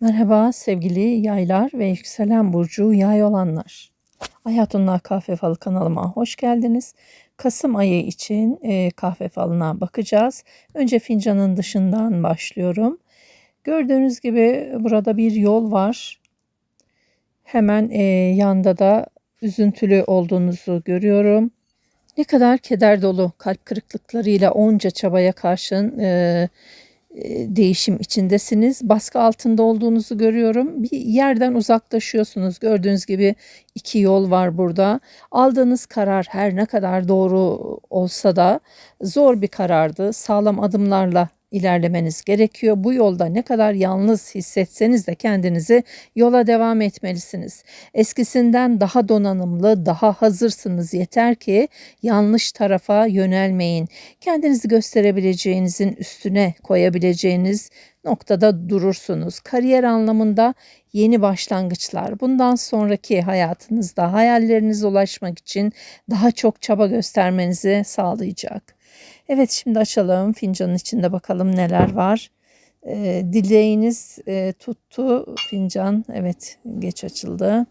Merhaba sevgili yaylar ve yükselen burcu yay olanlar. Hayatımla Kahve Falı kanalıma hoş geldiniz. Kasım ayı için e, kahve falına bakacağız. Önce fincanın dışından başlıyorum. Gördüğünüz gibi burada bir yol var. Hemen e, yanda da üzüntülü olduğunuzu görüyorum. Ne kadar keder dolu kalp kırıklıklarıyla onca çabaya karşın e, değişim içindesiniz. Baskı altında olduğunuzu görüyorum. Bir yerden uzaklaşıyorsunuz. Gördüğünüz gibi iki yol var burada. Aldığınız karar her ne kadar doğru olsa da zor bir karardı. Sağlam adımlarla ilerlemeniz gerekiyor. Bu yolda ne kadar yalnız hissetseniz de kendinizi yola devam etmelisiniz. Eskisinden daha donanımlı, daha hazırsınız. Yeter ki yanlış tarafa yönelmeyin. Kendinizi gösterebileceğinizin üstüne koyabileceğiniz noktada durursunuz. Kariyer anlamında yeni başlangıçlar, bundan sonraki hayatınızda hayallerinize ulaşmak için daha çok çaba göstermenizi sağlayacak. Evet şimdi açalım fincanın içinde bakalım neler var. E, dileğiniz e, tuttu fincan. Evet geç açıldı.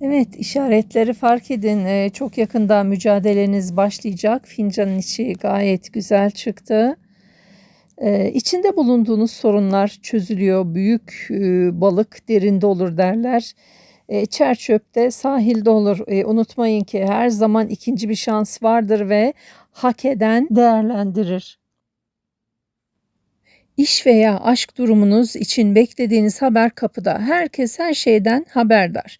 Evet işaretleri fark edin. E, çok yakında mücadeleniz başlayacak. Fincanın içi gayet güzel çıktı. E, içinde bulunduğunuz sorunlar çözülüyor. Büyük e, balık derinde olur derler. E, çer çöpte sahilde olur. E, unutmayın ki her zaman ikinci bir şans vardır ve hak eden değerlendirir. İş veya aşk durumunuz için beklediğiniz haber kapıda. Herkes her şeyden haberdar.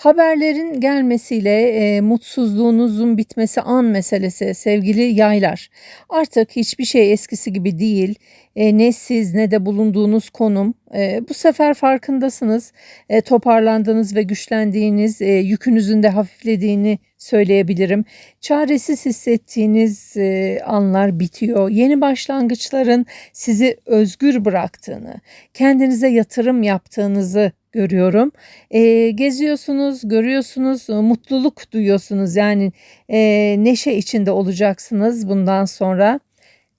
Haberlerin gelmesiyle e, mutsuzluğunuzun bitmesi an meselesi sevgili yaylar. Artık hiçbir şey eskisi gibi değil. E, ne siz ne de bulunduğunuz konum. E, bu sefer farkındasınız. E, toparlandığınız ve güçlendiğiniz, e, yükünüzün de hafiflediğini söyleyebilirim. Çaresiz hissettiğiniz e, anlar bitiyor. Yeni başlangıçların sizi özgür bıraktığını, kendinize yatırım yaptığınızı görüyorum. E, geziyorsunuz, görüyorsunuz, mutluluk duyuyorsunuz. Yani e, neşe içinde olacaksınız bundan sonra.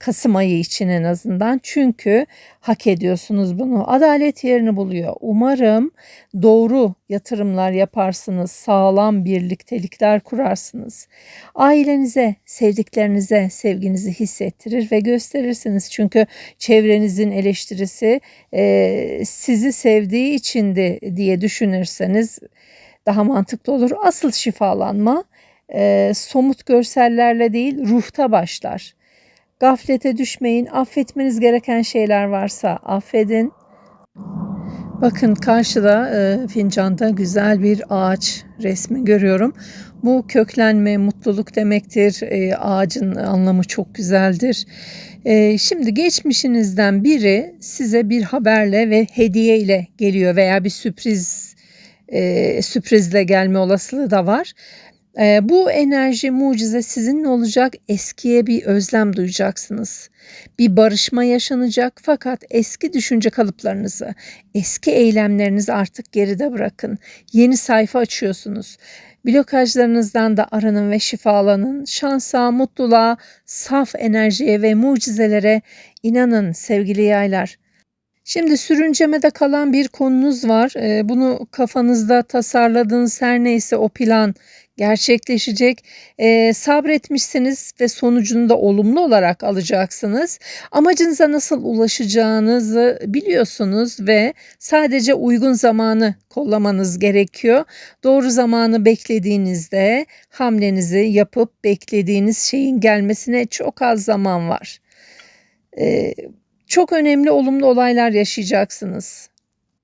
Kasım ayı için en azından. Çünkü hak ediyorsunuz bunu. Adalet yerini buluyor. Umarım doğru yatırımlar yaparsınız. Sağlam birliktelikler kurarsınız. Ailenize, sevdiklerinize sevginizi hissettirir ve gösterirsiniz. Çünkü çevrenizin eleştirisi e, sizi sevdiği içindi diye düşünürseniz daha mantıklı olur. Asıl şifalanma e, somut görsellerle değil ruhta başlar. Gaflete düşmeyin. Affetmeniz gereken şeyler varsa affedin. Bakın karşıda e, fincanda güzel bir ağaç resmi görüyorum. Bu köklenme, mutluluk demektir. E, ağacın anlamı çok güzeldir. E, şimdi geçmişinizden biri size bir haberle ve hediye ile geliyor veya bir sürpriz e, sürprizle gelme olasılığı da var. E, bu enerji mucize sizinle olacak. Eskiye bir özlem duyacaksınız. Bir barışma yaşanacak fakat eski düşünce kalıplarınızı, eski eylemlerinizi artık geride bırakın. Yeni sayfa açıyorsunuz. Blokajlarınızdan da aranın ve şifalanın. Şansa, mutluluğa, saf enerjiye ve mucizelere inanın sevgili yaylar. Şimdi sürüncemede kalan bir konunuz var. Ee, bunu kafanızda tasarladığınız her neyse o plan gerçekleşecek. Ee, sabretmişsiniz ve sonucunu da olumlu olarak alacaksınız. Amacınıza nasıl ulaşacağınızı biliyorsunuz ve sadece uygun zamanı kollamanız gerekiyor. Doğru zamanı beklediğinizde hamlenizi yapıp beklediğiniz şeyin gelmesine çok az zaman var. Ee, çok önemli olumlu olaylar yaşayacaksınız.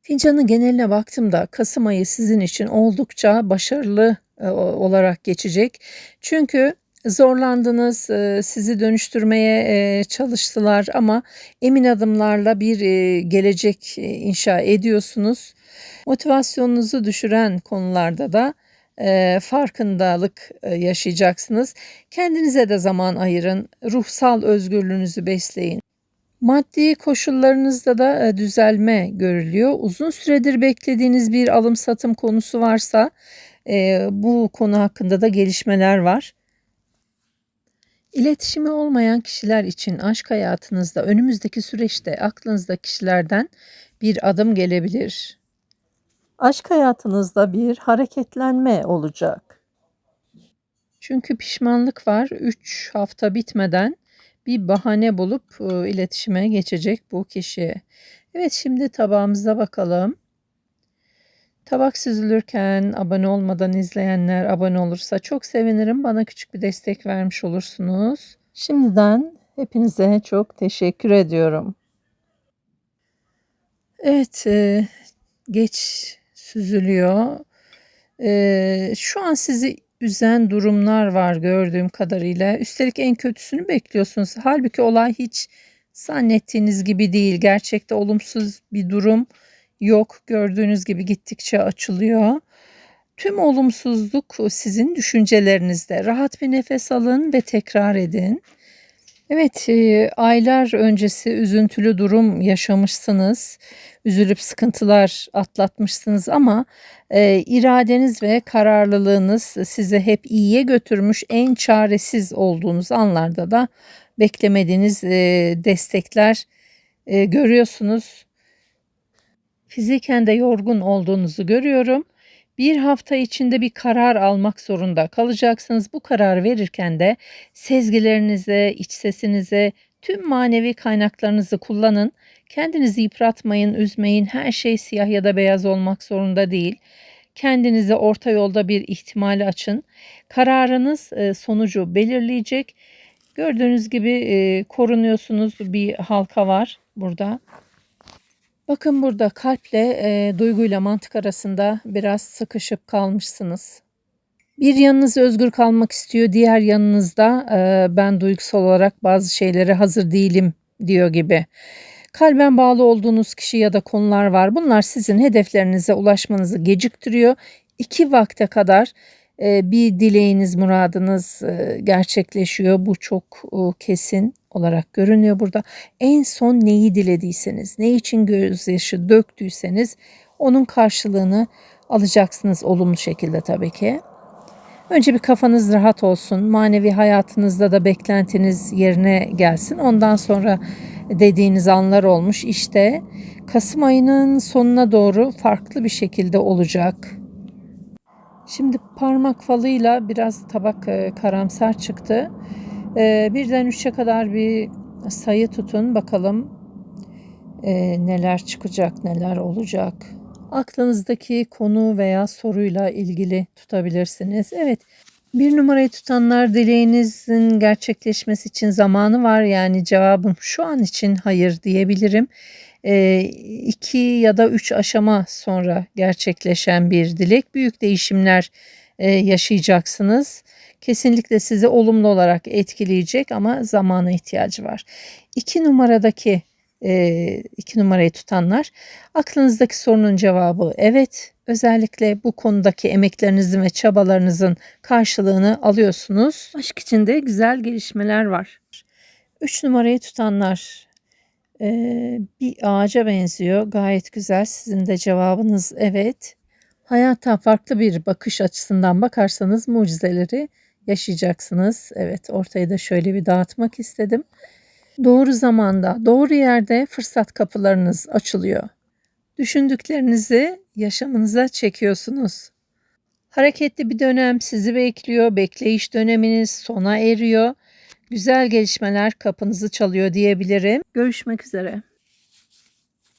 Fincanın geneline baktığımda Kasım ayı sizin için oldukça başarılı e, olarak geçecek. Çünkü zorlandınız, e, sizi dönüştürmeye e, çalıştılar ama emin adımlarla bir gelecek inşa ediyorsunuz. Motivasyonunuzu düşüren konularda da farkındalık yaşayacaksınız. Kendinize de zaman ayırın, ruhsal özgürlüğünüzü besleyin. Maddi koşullarınızda da düzelme görülüyor. Uzun süredir beklediğiniz bir alım satım konusu varsa bu konu hakkında da gelişmeler var. İletişimi olmayan kişiler için aşk hayatınızda önümüzdeki süreçte aklınızda kişilerden bir adım gelebilir. Aşk hayatınızda bir hareketlenme olacak. Çünkü pişmanlık var. 3 hafta bitmeden bir bahane bulup e, iletişime geçecek bu kişi. Evet şimdi tabağımıza bakalım. Tabak süzülürken abone olmadan izleyenler abone olursa çok sevinirim. Bana küçük bir destek vermiş olursunuz. Şimdiden hepinize çok teşekkür ediyorum. Evet, e, geç süzülüyor. E, şu an sizi üzen durumlar var gördüğüm kadarıyla. Üstelik en kötüsünü bekliyorsunuz. Halbuki olay hiç zannettiğiniz gibi değil. Gerçekte olumsuz bir durum yok. Gördüğünüz gibi gittikçe açılıyor. Tüm olumsuzluk sizin düşüncelerinizde. Rahat bir nefes alın ve tekrar edin. Evet, aylar öncesi üzüntülü durum yaşamışsınız. Üzülüp sıkıntılar atlatmışsınız ama iradeniz ve kararlılığınız sizi hep iyiye götürmüş. En çaresiz olduğunuz anlarda da beklemediğiniz destekler görüyorsunuz. Fiziken de yorgun olduğunuzu görüyorum. Bir hafta içinde bir karar almak zorunda kalacaksınız. Bu karar verirken de sezgilerinize, iç sesinize, tüm manevi kaynaklarınızı kullanın. Kendinizi yıpratmayın, üzmeyin. Her şey siyah ya da beyaz olmak zorunda değil. Kendinize orta yolda bir ihtimali açın. Kararınız e, sonucu belirleyecek. Gördüğünüz gibi e, korunuyorsunuz. Bir halka var burada. Bakın burada kalple e, duyguyla mantık arasında biraz sıkışıp kalmışsınız. Bir yanınız özgür kalmak istiyor, diğer yanınızda e, ben duygusal olarak bazı şeylere hazır değilim diyor gibi. Kalben bağlı olduğunuz kişi ya da konular var. Bunlar sizin hedeflerinize ulaşmanızı geciktiriyor. İki vakte kadar bir dileğiniz, muradınız e, gerçekleşiyor. Bu çok e, kesin olarak görünüyor burada. En son neyi dilediyseniz, ne için gözyaşı döktüyseniz onun karşılığını alacaksınız olumlu şekilde tabii ki. Önce bir kafanız rahat olsun. Manevi hayatınızda da beklentiniz yerine gelsin. Ondan sonra dediğiniz anlar olmuş. İşte Kasım ayının sonuna doğru farklı bir şekilde olacak. Şimdi parmak falıyla biraz tabak e, karamsar çıktı. E, birden üçe kadar bir sayı tutun bakalım e, neler çıkacak, neler olacak. Aklınızdaki konu veya soruyla ilgili tutabilirsiniz. Evet, bir numarayı tutanlar dileğinizin gerçekleşmesi için zamanı var. Yani cevabım şu an için hayır diyebilirim. İki ya da üç aşama sonra gerçekleşen bir dilek. Büyük değişimler yaşayacaksınız. Kesinlikle sizi olumlu olarak etkileyecek ama zamana ihtiyacı var. İki numaradaki iki numarayı tutanlar aklınızdaki sorunun cevabı evet. Özellikle bu konudaki emeklerinizin ve çabalarınızın karşılığını alıyorsunuz. Aşk içinde güzel gelişmeler var. Üç numarayı tutanlar bir ağaca benziyor. Gayet güzel. Sizin de cevabınız evet. Hayata farklı bir bakış açısından bakarsanız mucizeleri yaşayacaksınız. Evet ortayı da şöyle bir dağıtmak istedim. Doğru zamanda, doğru yerde fırsat kapılarınız açılıyor. Düşündüklerinizi yaşamınıza çekiyorsunuz. Hareketli bir dönem sizi bekliyor. Bekleyiş döneminiz sona eriyor. Güzel gelişmeler kapınızı çalıyor diyebilirim. Görüşmek üzere.